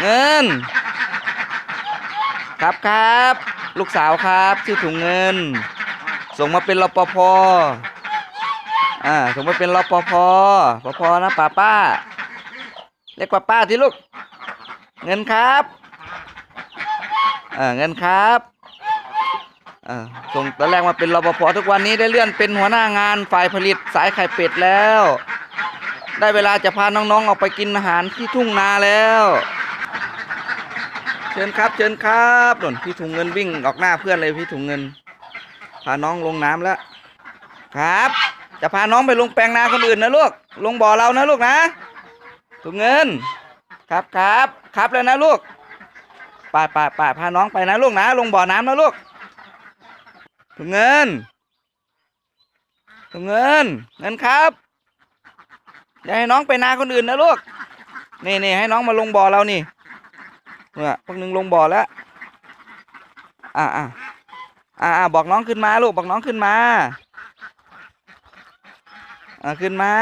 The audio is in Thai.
เงิน ครับครับ ลูกสาวครับชื่อถุงเงิน ส่งมาเป็นรปภอ่าส่งมาเป็นรปภปภนะป้าป้าเรียกป้าป้าที่ลูก เงินครับเออเงินครับเออส่งตอนแรกมาเป็นรปภทุกวันนี้ได้เลื่อนเป็นหัวหน้างานฝ่ายผลิตสายไข่เป็ดแล้วได้เวลาจะพาน้องๆออกไปกินอาหารที่ทุ่งนาแล้ว เชิญครับ เชิญครับหล่นพี่ถุงเงินวิ่งออกหน้าเพื่อนเลยพี่ถุงเงิน พาน้องลงน้ำแล้ว ครับ จะพาน้องไปลงแปลงนาคนอื่นนะลูก ลงบ่อเรานะลูกนะ ถุงเงิน ครับครับครับเลยนะลูกป่าป่าป่าพาน้องไปนะลูกนะ ลงบ่อน้ำนะลูก ถุงเงิน ถุงเงิน เงินครับอย่าให้น้องไปนาคนอื่นนะลูก นี่นี่ให้น้องมาลงบ่อเรานี่ เนี่ยพวกนึงลงบ่อแล้วอ่าอ่าอ่าอ่าบอกน้องขึ้นมาลูกบอกน้องขึ้นมา อ่าขึ้นมา